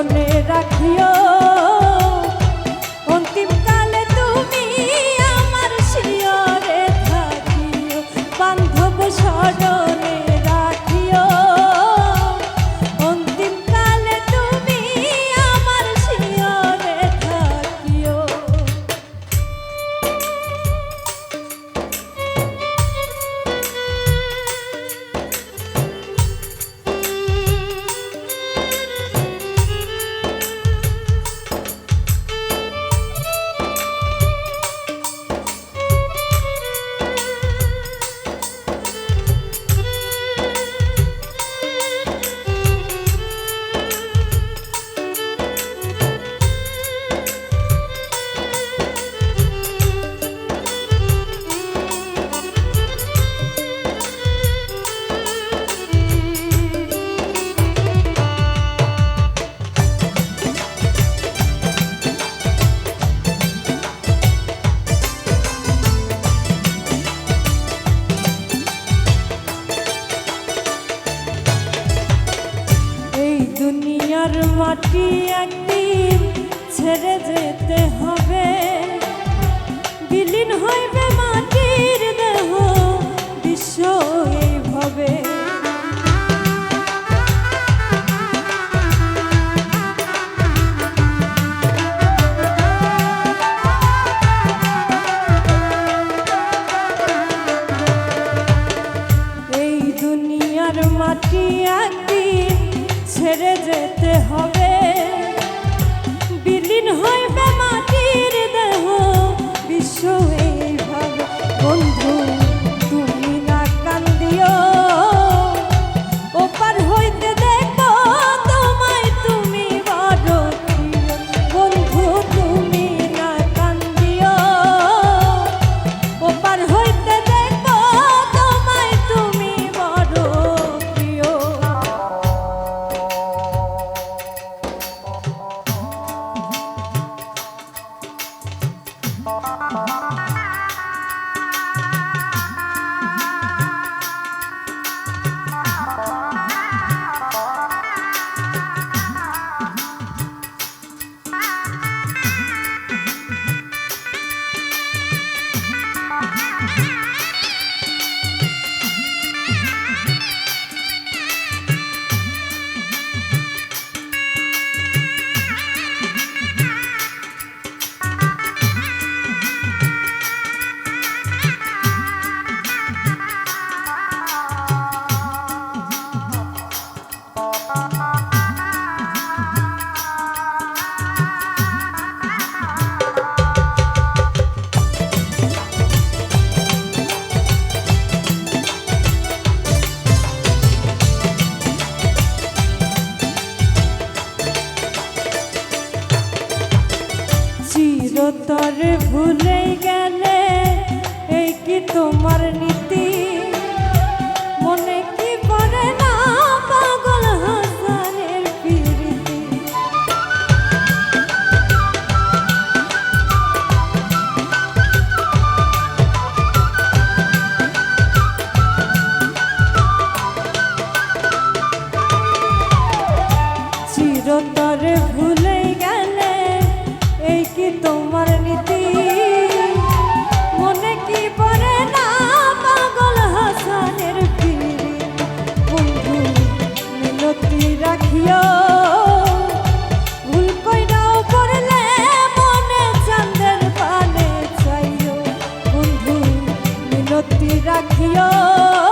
চরণে রাখিও। মাটি একদিন ছেড়ে যেতে হবে। বিলীন হইবে মাটির দেহ বিশ্ব এইভাবে। মাটি একদিন ছেড়ে যেতে হবে। বিলীন হইবে মাটির দেহ বিশ্ব এইভাবে বন্ধু। চিরতরে ভুলে গেলে এই কি তোমার নীতি মিনতি রাখিও।